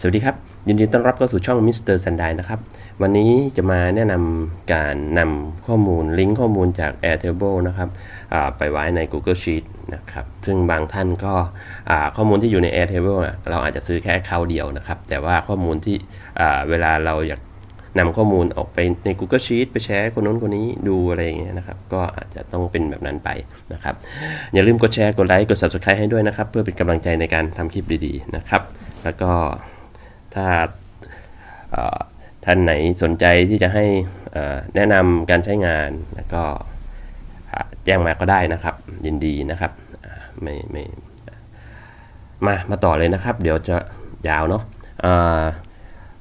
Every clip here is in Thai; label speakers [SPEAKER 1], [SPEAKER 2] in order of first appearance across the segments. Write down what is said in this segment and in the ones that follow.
[SPEAKER 1] สวัสดีครับ ยินดีต้อนรับเข้าสู่ช่องมิสเตอร์สันไดนะครับ วันนี้จะมาแนะนำการนำข้อมูลลิงก์ข้อมูลจาก Airtable นะครับไปไว้ใน Google Sheet นะครับ ซึ่งบางท่านก็ข้อมูลที่อยู่ใน Airtable เราอาจจะซื้อแค่เขาเดียวนะครับ แต่ว่าข้อมูลที่เวลาเราอยากนำข้อมูลออกไปใน Google Sheet ไปแชร์คนนู้นคนนี้ดูอะไรอย่างเงี้ยนะครับ ก็อาจจะต้องเป็นแบบนั้นไปนะครับ อย่าลืมกดแชร์ กดไลค์ กด Subscribe ให้ด้วยนะครับ เพื่อเป็นกำลังใจในการทำคลิปดีๆนะครับ แล้วก็ ท่านไหนสนใจที่จะให้แนะนำการใช้งานแล้วก็แจ้งมาก็ได้นะครับ ยินดีนะครับไม่ไม่มามาต่อเลยนะครับ เดี๋ยวจะยาวเนาะอ่า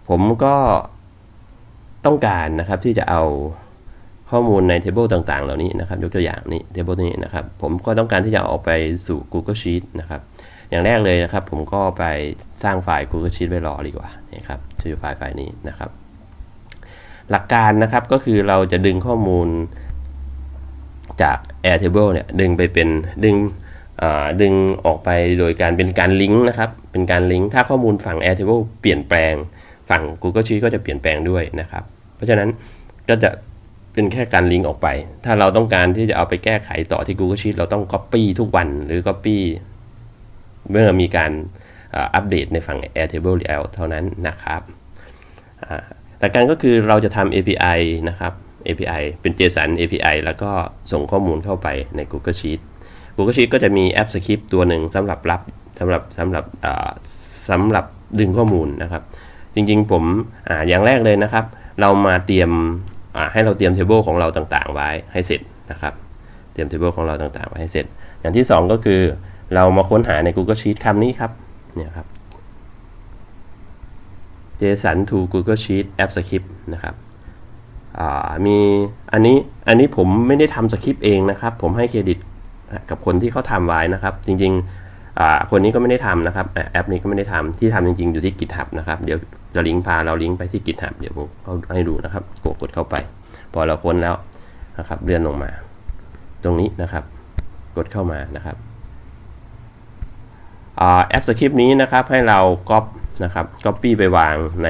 [SPEAKER 1] ผมก็ต้องการนะครับที่จะเอาข้อมูลใน table ต่างๆ เหล่านี้นะครับยกตัวอย่างนี้ table นี้นะครับ ผมก็ต้องการที่จะเอาไปสู่ Google Sheet นะครับ อย่างแรกเลยนะครับ ผมก็ไปสร้างไฟล์ Google Sheet ไว้รอดีกว่านี่ครับชื่อไฟล์ไฟล์นี้นะครับ หลักการนะครับก็คือเราจะดึงข้อมูลจาก Airtable เนี่ยดึงไปเป็นดึงดึงออกไปโดยการเป็นการลิงก์นะครับ เป็นการลิงก์ถ้าข้อมูลฝั่ง Airtable เปลี่ยนแปลงฝั่ง Google Sheet ก็จะเปลี่ยนแปลงด้วยนะครับ เพราะฉะนั้นก็จะเป็นแค่การลิงก์ออกไป ถ้าเราต้องการที่จะเอาไปแก้ไขต่อที่ Google Sheet เราต้อง Copy ทุกวันหรือ Copy เมื่อมีการอัปเดตในฝั่ง Airtable Layout เท่านั้นนะครับ หลักการก็คือเราจะทำ API นะครับ API เป็น JSON API แล้วก็ส่งข้อมูลเข้าไปใน Google Sheet Google Sheet ก็จะมีแอป Script ตัวหนึ่งสำหรับรับสำหรับสำหรับสำหรับดึงข้อมูลนะครับ จริงๆผมออย่างแรกเลยนะครับ เรามาเตรียมให้เราเตรียม table ของเราต่างๆ ไว้ให้เสร็จนะครับ เตรียม table ของเราต่างๆ ไว้ให้เสร็จ อย่างที่ 2 ก็คือเรามาค้นหาใน Google Sheet คำนี้ครับเนี่ยครับ JSON to Google Sheet App Script นะครับมีอันนี้อันนี้ผมไม่ได้ทำสคริปต์เองนะครับ ผมให้เครดิตกับคนที่เขาทำไว้นะครับ จริงๆคนนี้ก็ไม่ได้ทำนะครับแอปนี้ก็ไม่ได้ทำที่ทำจริงๆอยู่ที่ GitHub นะครับเดี๋ยวจะลิงก์พาเราลิงก์ไปที่ GitHub เดี๋ยวผมเอาให้ดูนะครับกดกดเข้าไป พอเราค้นแล้วนะครับเลื่อนลงมา ตรงนี้นะครับ กดเข้ามานะครับอแอปสคริปต์นี้นะครับให้เราก๊อป นะครับก๊อปปี้ไปวางใน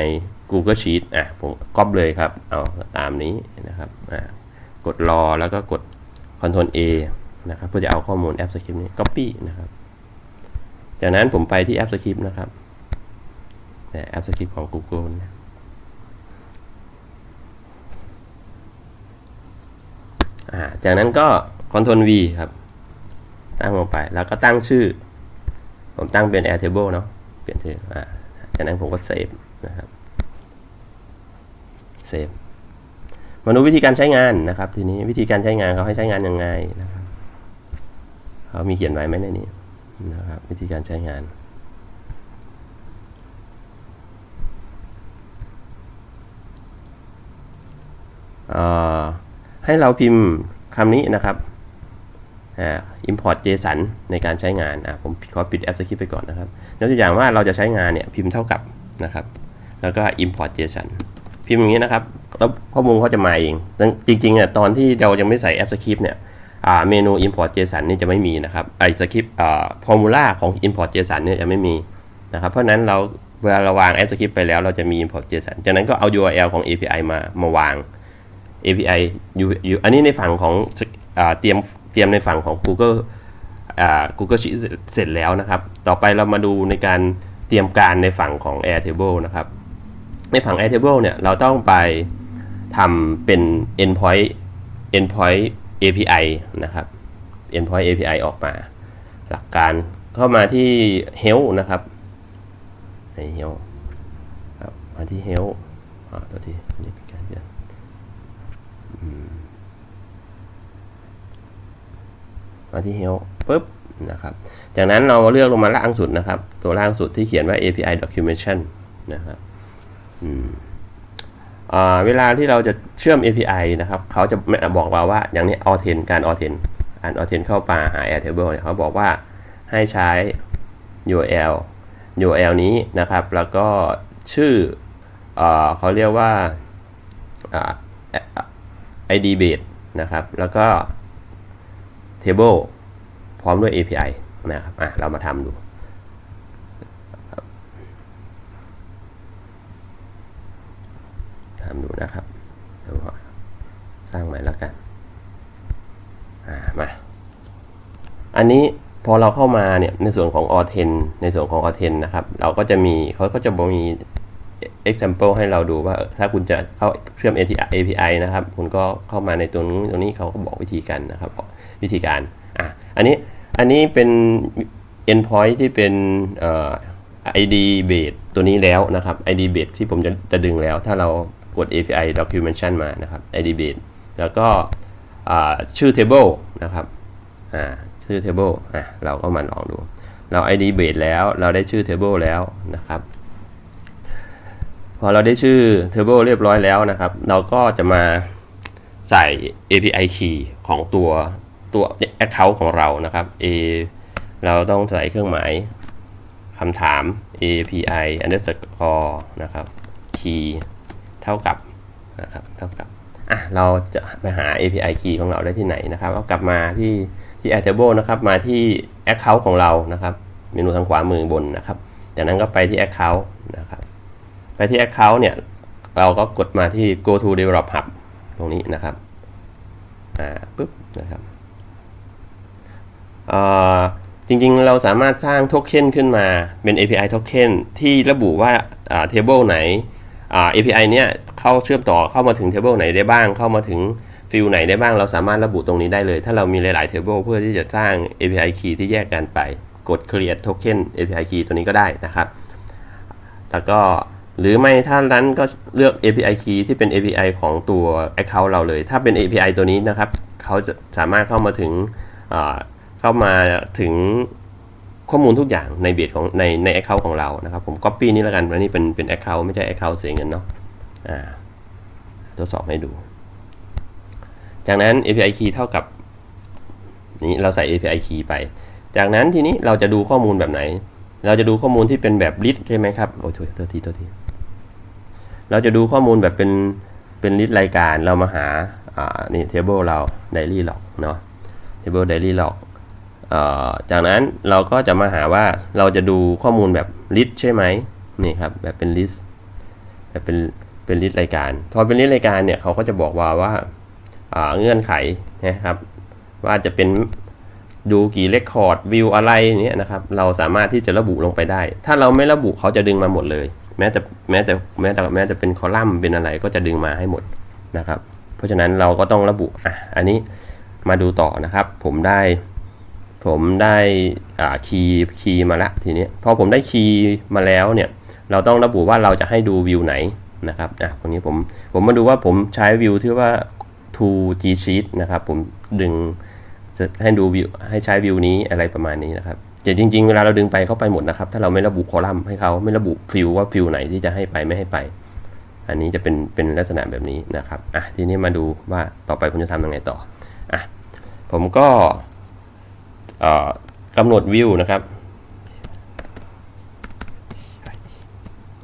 [SPEAKER 1] Google Sheet อะผมก๊อปเลยครับ เอาตามนี้นะครับอ่ากดรอแล้วก็กด Ctrl A นะครับเพื่อจะเอาข้อมูลแอปสคริปต์นี้ก๊อปปี้นะครับ จากนั้นผมไปที่แอปสคริปต์นะครับแอปสคริปต์ของ Google นะจากนั้นก็ Ctrl V ครับ ตั้งลงไปแล้วก็ตั้งชื่อ ผมตั้งเป็น Airtable เนาะเปลี่ยนชื่ออ่า จากนั้นผมก็เซฟนะครับเซฟมาดูวิธีการใช้งานนะครับ ทีนี้วิธีการใช้งานเขาให้ใช้งานยังไงนะครับเขามีเขียนไว้ไหมในนี้นะครับ วิธีการใช้งานอ่าให้เราพิมพ์คำนี้นะครับ import JSON ในการใช้งานอ่าผมขอปิดแอปสคริปไปก่อนนะครับยกตัวอย่างว่าเราจะใช้งานเนี่ยพิมพ์เท่ากับนะครับ แล้วก็ import JSON พิมพ์อย่างนี้นะครับ แล้วข้อมูลเขาจะมาเอง จริงๆเนี่ยตอนที่เรายังไม่ใส่แอปสคริปเนี่ยเมนู import JSON นี่จะไม่มีนะครับไอสคริปต์อ่า formula ของ import JSON เนี่ยจะไม่มีนะครับ เพราะนั้นเราเวลาเราวางแอปสคริปต์ไปแล้วเราจะมี import JSON จากนั้นก็เอา URL ของ API มามาวาง API อยู่อยู่อันนี้ในฝั่งของอเตรียม รียมในฝั่งของ Google อ่า Google Sheet เสร็จแล้วนะครับ ต่อไปเรามาดูในการเตรียมการในฝั่งของ Airtable นะครับ ในฝั่ง Airtable เนี่ยเราต้องไปทำเป็น endpoint endpoint API นะครับ endpoint API ออกมา หลักการเข้ามาที่ help นะครับใน help ครับมาที่ help อ่าตัวที่นี่เป็นการเดียว มาที่ help ปุ๊บนะครับ จากนั้นเราเลือกลงมาล่างสุดนะครับ ตัวล่างสุดที่เขียนว่า API documentation นะครับเวลาที่เราจะเชื่อม API นะครับ เขาจะบอกเราว่าอย่างนี้ authent การ authent การ authent เข้ามาหา Airtable เนี่ยเขาบอกว่าให้ใช้ URL URL นี้นะครับ แล้วก็ชื่อเอ่อเขาเรียกว่า ID base นะครับ แล้วก็ table พร้อมด้วย API นะครับอะเรามาทำดูทำดูนะครับเดี๋ยวสร้างใหม่แล้วกันอ่ามา อันนี้พอเราเข้ามาเนี่ยในส่วนของ a u t e n ในส่วนของ a u t e n นะครับ เราก็จะมีเขาก็จะมี example ให้เราดูว่าถ้าคุณจะเข้าเชื่อม API นะครับ คุณก็เข้ามาในตัวนี้ตัวนี้เขาก็บอกวิธีกันนะครับ วิธีการอะอันนี้อันนี้เป็น endpoint ที่เป็นเอ่อ ID base ตัวนี้แล้วนะครับ ID base ที่ผมจะจะดึงแล้ว ถ้าเรากด API documentation มานะครับ ID base แล้วก็ชื่อ table นะครับอ่าชื่อ table อะเราก็มาลองดู เรา ID base แล้วเราได้ชื่อ table แล้วนะครับ พอเราได้ชื่อ table เรียบร้อยแล้วนะครับ เราก็จะมาใส่ API key ของตัว ตัว account ของเรานะครับ A เราต้องใส่เครื่องหมายคำถาม API underscore นะครับ key เท่ากับนะครับเท่ากับอะเราจะไปหา API key ของเราได้ที่ไหนนะครับก็กลับมาที่ที่ Airtable นะครับมาที่ account ของเรานะครับ เมนูทางขวามือบนนะครับจากนั้นก็ไปที่ account นะครับไปที่ account เนี่ยเราก็กดมาที่ go to develop hub ตรงนี้นะครับอ่าปุ๊บนะครับ จริงๆ เราสามารถสร้างโทเค็นขึ้นมาเป็น API โทเค็นที่ระบุว่าอ่า table ไหน API เนี่ยเข้าเชื่อมต่อเข้ามาถึง table ไหนได้บ้าง เข้ามาถึงฟิลไหนได้บ้าง เราสามารถระบุตรงนี้ได้เลย ถ้าเรามีหลายๆ table เพื่อที่จะสร้าง API key ที่แยกกันไป กด create token API key ตัวนี้ก็ได้นะครับ แล้วก็หรือไม่ถ้านั้นก็เลือก API key ที่เป็น API ของตัว Account เราเลย ถ้าเป็น API ตัวนี้นะครับ เขาจะสามารถเข้ามาถึง เข้ามาถึงข้อมูลทุกอย่างในเบสของในใน Account ของเรานะครับ ผม Copy นี่แล้วกันอันนี้เป็นเป็น Account ไม่ใช่ Account เสียเงินเนาะอ่าทดสอบให้ดู จากนั้น API key เท่ากับนี้เราใส่ API key ไป จากนั้นทีนี้เราจะดูข้อมูลแบบไหน เราจะดูข้อมูลที่เป็นแบบ list ใช่ไหมครับโอ้ยโทษทษทีโทษทีเราจะดูข้อมูลแบบเป็นเป็น list รายการเรามาหาอ่านี่ table เรา diary log เนาะ table diary log จากนั้นเราก็จะมาหาว่าเราจะดูข้อมูลแบบ list ใช่ไหมนี่ครับแบบเป็น list แบบเป็นเป็น list รายการพอเป็น list รายการเนี่ยเขาก็จะบอกว่าว่าอ่าเงื่อนไขนะครับ ว่าจะเป็นดูกี่เรคคอร์ดวิวอะไรเนี่ยนะครับ เราสามารถที่จะระบุลงไปได้ ถ้าเราไม่ระบุเขาจะดึงมาหมดเลย แม้แต่แม้แต่แม้แต่แม้แต่เป็นคอลัมน์เป็นอะไรก็จะดึงมาให้หมดนะครับ เพราะฉะนั้นเราก็ต้องระบุอะอันนี้มาดูต่อนะครับ ผมได้ ผมได้คีย์คีย์มาละทีนี้พอผมได้คีย์มาแล้วเนี่ยเราต้องระบุว่าเราจะให้ดูวิวไหนนะครับอะตรงนี้ผมผมมาดูว่าผมใช้วิวที่ว่า to g sheet นะครับ ผมดึงจะให้ดูวิวให้ใช้วิวนี้อะไรประมาณนี้นะครับแต่จริงๆ เวลาเราดึงไปเข้าไปหมดนะครับ ถ้าเราไม่ระบุคอลัมน์ให้เขาไม่ระบุฟิลว่าฟิลไหนที่จะให้ไปไม่ให้ไป อันนี้จะเป็นเป็นลักษณะแบบนี้นะครับอะทีนี้มาดูว่าต่อไปผมจะทำยังไงต่ออะผมก็ กำหนดวิวนะครับ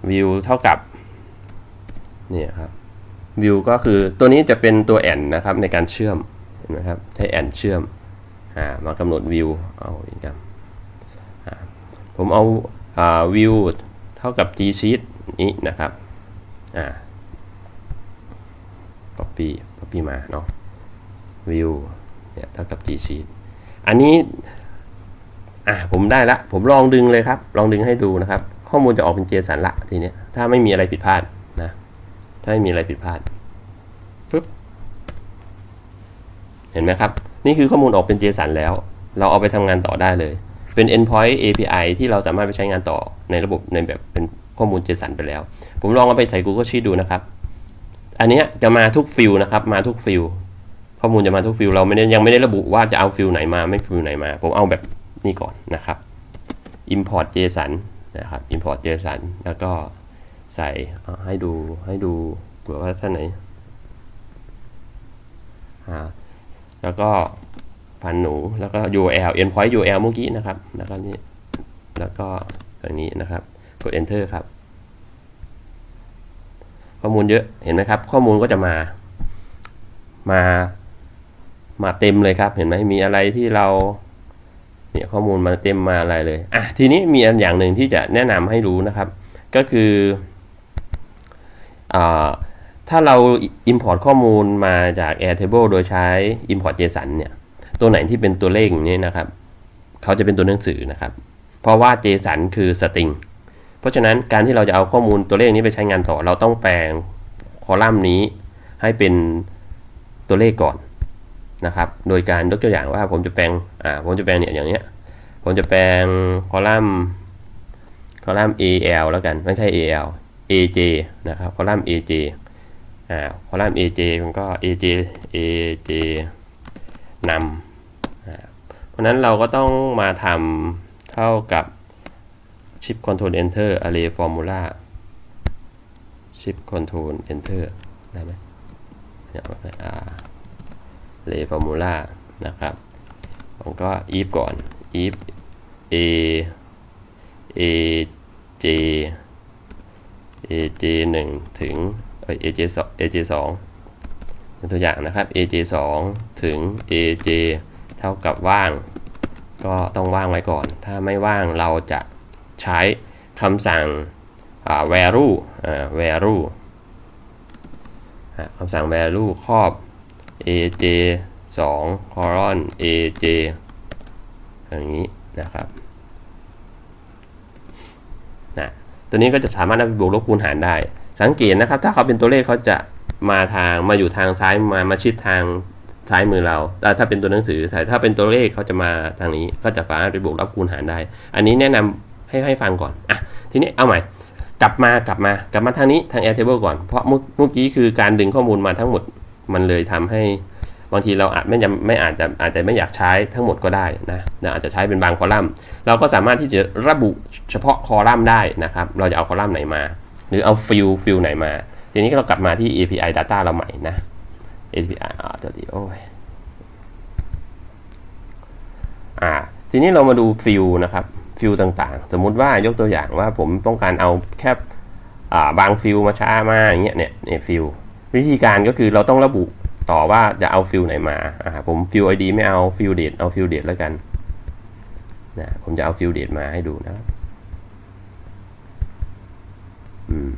[SPEAKER 1] วิวเท่ากับเนี่ยครับวิวก็คือตัวนี้จะเป็นตัวแอนนะครับในการเชื่อมนไหมครับใช้แอนเชื่อมอมากำหนดวิวเอาอีกครับผมเอาอ่าวิวเท่ากับ g sheet นี้นะครับอ่า copy copy มาเนาะวิวเนี่ยเท่ากับ g sheet อันนี้อ่าผมได้ละ ผมลองดึงเลยครับ ลองดึงให้ดูนะครับ ข้อมูลจะออกเป็น JSON ละทีเนี้ยถ้าไม่มีอะไรผิดพลาดนะ ถ้าไม่มีอะไรผิดพลาดปึ๊บเห็นไหมครับ นี่คือข้อมูลออกเป็น JSON แล้ว เราเอาไปทำงานต่อได้เลย เป็น endpoint API ที่เราสามารถไปใช้งานต่อในระบบในแบบเป็นข้อมูล JSON ไปแล้ว ผมลองเอาไปใส่ Google Sheet ดูนะครับ อันนี้จะมาทุกฟิลนะครับ มาทุกฟิล ข้อมูลจะมาทุกฟิลเราไม่ได้ยังไม่ได้ระบุว่าจะเอาฟิลไหนมาไม่ฟิลไหนมา ผมเอาแบบนี้ก่อนนะครับ import JSON นะครับ import JSON แล้วก็ใส่ให้ดูให้ดูเผื่อว่าท่านไหนอ่าแล้วก็พันหนูแล้วก็ URL endpoint URL เมื่อกี้นะครับ แล้วก็นี่แล้วก็ตรงนี้นะครับกด enter ครับ ข้อมูลเยอะเห็นไหมครับ ข้อมูลก็จะมามา มาเต็มเลยครับ เห็นไหมมีอะไรที่เราเนี่ยข้อมูลมาเต็มมาอะไรเลยอะทีนี้มีอันอย่างหนึ่งที่จะแนะนำให้รู้นะครับ ก็คืออถ้าเรา import ข้อมูลมาจาก Airtable โดยใช้ import JSON เนี่ย ตัวไหนที่เป็นตัวเลขนี้นะครับ เขาจะเป็นตัวหนังสือนะครับ เพราะว่า JSON คือ string เพราะฉะนั้นการที่เราจะเอาข้อมูลตัวเลขนี้ไปใช้งานต่อ เราต้องแปลงคอลัมน์นี้ให้เป็นตัวเลขก่อน นะครับ โดยการยกตัวอย่างว่าผมจะแปลงอ่าผมจะแปลงเนี่ยอย่างเนี้ย ผมจะแปลงคอลัมน์คอลัมน์ AL แล้วกันไม่ใช่ AL AJ นะครับคอลัมน์ AJ อ่าคอลัมน์ AJ มันก็ AJ AJ นำเพราะนั้นเราก็ต้องมาทำเท่ากับ shift control enter array formula shift control enter ได้ไหมเนี่ย มันก็ R array formula นะครับผมก็ if ก่อน if a a j a j 1ถึงเอ้ย a j 2 a j 2เป็นตัวอย่างนะครับ a j 2ถึง a j เท่ากับว่าง ก็ต้องว่างไว้ก่อน ถ้าไม่ว่างเราจะใช้คำสั่ง value value คำสั่ง value ครอบ aj 2 colon aj อย่างนี้นะครับนะตัวนี้ก็จะสามารถนำไปบวกลบคูณหารได้ สังเกตนะครับ ถ้าเขาเป็นตัวเลขเขาจะมาทางมาอยู่ทางซ้ายมามาชิดทางซ้ายมือเรา แต่ถ้าเป็นตัวหนังสือแต่ถ้าเป็นตัวเลขเขาจะมาทางนี้ ก็จะสามารถไปบวกลบคูณหารได้ อันนี้แนะนำให้ให้ฟังก่อนอะทีนี้เอาใหม่กลับมากลับมากลับมาทางนี้ทาง Airtable ก่อน เพราะเมื่อกี้คือการดึงข้อมูลมาทั้งหมด มันเลยทำให้บางทีเราอาจไม่จำไม่อาจจะอาจจะไม่อยากใช้ทั้งหมดก็ได้นะนะอาจจะใช้เป็นบางคอลัมน์ เราก็สามารถที่จะระบุเฉพาะคอลัมน์ได้นะครับ เราจะเอาคอลัมน์ไหนมา หรือเอาฟิลฟิลไหนมา ทีนี้เรากลับมาที่ API Data เราใหม่นะ API อ่าตัวที่โอ้ยอ่าทีนี้เรามาดูฟิลนะครับฟิลต่างๆ สมมุติว่ายกตัวอย่างว่าผมต้องการเอาแค่บางฟิลมาช้ามาอย่างเงี้ยเนี่ยเนี่ยฟิล วิธีการก็คือเราต้องระบุต่อว่าจะเอาฟิลไหนมาอ่าผมฟิล ID ไม่เอาฟิลเดตเอาฟิลเดตแล้วกันนะผมจะเอาฟิลเดตมาให้ดูนะอืม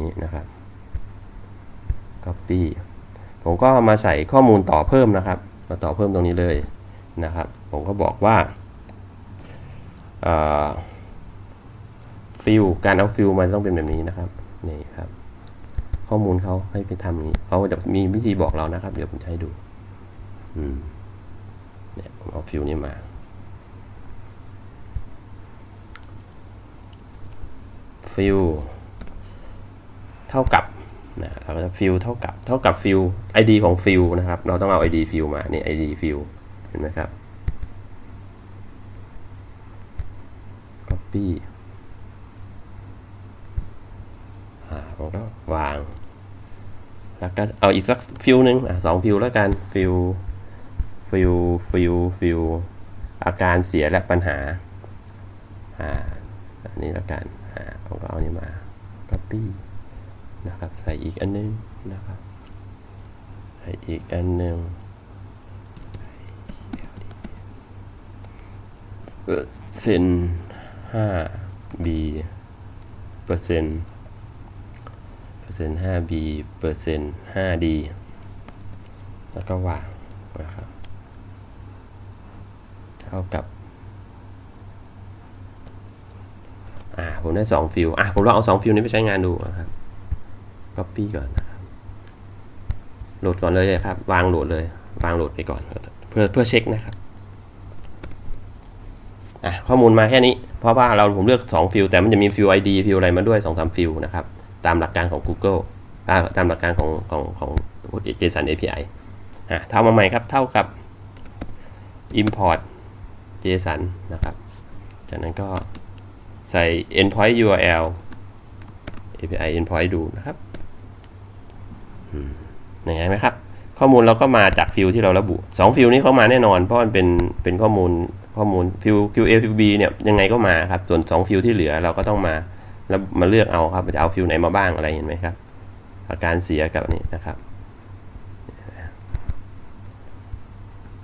[SPEAKER 1] นี่นะครับ copy ผมก็มาใส่ข้อมูลต่อเพิ่มนะครับ มาต่อเพิ่มตรงนี้เลยนะครับ ผมก็บอกว่าฟิลการเอาฟิลมันต้องเป็นแบบนี้นะครับ นี่ครับ ข้อมูลเขาให้ไปทำนี้เขาจะมีวิธีบอกเรานะครับ เดี๋ยวผมจะให้ดู อืมเนี่ยผมเอาฟิลนี้มา ฟิลเท่ากับนะเราก็จะฟิลเท่ากับเท่ากับฟิล ID ของฟิลนะครับ เราต้องเอา ID ฟิลมาเนี่ย ID ฟิลเห็นไหมครับ copy อ่าผมก็ วาง แล้วก็เอาอีกสักฟิลหนึ่งอะสองฟิลแล้วกันฟิลฟิลฟิลฟิลอาการเสียและปัญหาอ่าอันนี้แล้วกันอ่าผมก็เอานี้มา copy นะครับใส่อีกอันนึงนะครับใส่อีกอันหนึ่งเซ็นห้า b เปอร์เซ็นต์ อร์เซ็นต์ห้า b เปอร์เซ็นต์ห้า d แล้วก็วางนะครับ เท่ากับ อ่า ผมได้สองฟิลอะ ผมลองเอาสองฟิลนี้ไปใช้งานดูนะครับ copy ก่อนนะครับโหลดก่อนเลยครับ วางโหลดเลย วางโหลดไปก่อน เพื่อเพื่อเช็คนะครับอะข้อมูลมาแค่นี้ เพราะว่าเราผมเลือก 2 ฟิลแต่มันจะมีฟิล ID ฟิลอะไรมาด้วย 2-3 ฟิลนะครับ ตามหลักการของ Google ตามหลักการของของของ JSON API อะเท่ามาใหม่ครับ เท่ากับ import JSON นะครับ จากนั้นก็ใส่ endpoint URL API endpoint ดูนะครับอย่างไงไหมครับ ข้อมูลเราก็มาจากฟิลที่เราระบุ2ฟิลนี้เข้ามาแน่นอน เพราะมันเป็นเป็นข้อมูลข้อมูลฟิล QA ฟิล B เนี่ยยังไงก็มาครับ ส่วน2ฟิลที่เหลือเราก็ต้องมา แล้วมาเลือกเอาครับจะเอาฟิลไหนมาบ้างอะไรเห็นไหมครับ อาการเสียกับนี้นะครับ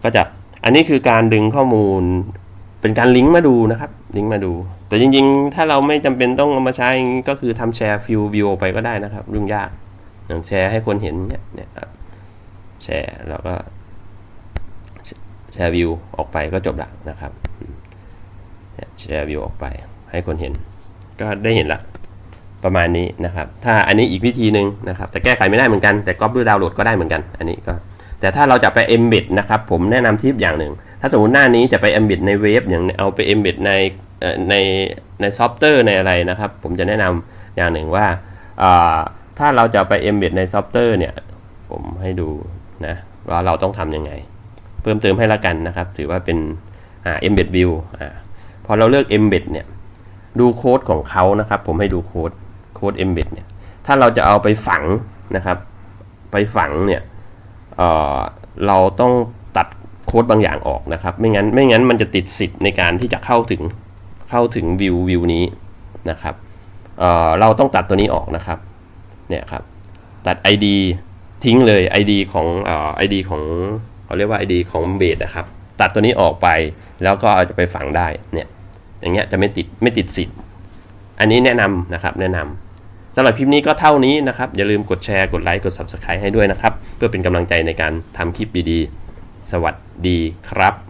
[SPEAKER 1] ก็จะอันนี้คือการดึงข้อมูล เป็นการลิงก์มาดูนะครับ ลิงก์มาดู แต่จริงๆ ถ้าเราไม่จำเป็นต้องเอามาใช้ก็คือทำแชร์ฟิววิวไปก็ได้นะครับเรื่องยากอย่างแชร์ให้คนเห็นเนี่ยเนี่ยครับแชร์แล้วก็แชร์วิวออกไปก็จบละนะครับแชร์วิวออกไปให้คนเห็น ก็ได้เห็นละประมาณนี้นะครับ ถ้าอันนี้อีกวิธีหนึ่งนะครับ แต่แก้ไขไม่ได้เหมือนกัน แต่ก๊อปหรือดาวน์โหลดก็ได้เหมือนกัน อันนี้ก็ แต่ถ้าเราจะไป embed นะครับ ผมแนะนำทิปอย่างหนึ่ง ถ้าสมมติหน้านี้จะไป embed ในเว็บอย่างเอาไป embed ในในในซอฟต์แวร์ในอะไรนะครับ ผมจะแนะนำอย่างหนึ่งว่า ถ้าเราจะไป embed ในซอฟต์แวร์เนี่ย ผมให้ดูนะว่าเราต้องทำยังไง เพิ่มเติมให้ละกันนะครับ ถือว่าเป็นอ่า embed view อ่าพอเราเลือก embed เนี่ย ดูโค้ดของเขานะครับ ผมให้ดูโค้ดโค้ด embed เนี่ย ถ้าเราจะเอาไปฝังนะครับ ไปฝังเนี่ยเเราต้องตัดโค้ดบางอย่างออกนะครับ ไม่งั้นไม่งั้นมันจะติดสิทธิ์ในการที่จะเข้าถึงเข้าถึงวิววิวนี้นะครับเเราต้องตัดตัวนี้ออกนะครับเนี่ยครับตัด ID ทิ้งเลย ID ของเอ่อ ID ของเขาเรียกว่า ID ของเบสนะครับ ตัดตัวนี้ออกไปแล้วก็เอาจะไปฝังได้เนี่ย อย่างเงี้ยจะไม่ติดไม่ติดสิทธิ์อันนี้แนะนำนะครับแนะนำสำหรับคลิปนี้ก็เท่านี้นะครับ อย่าลืมกดแชร์กดไลค์กด Subscribe ให้ด้วยนะครับ เพื่อเป็นกำลังใจในการทำคลิปดีๆ สวัสดีครับ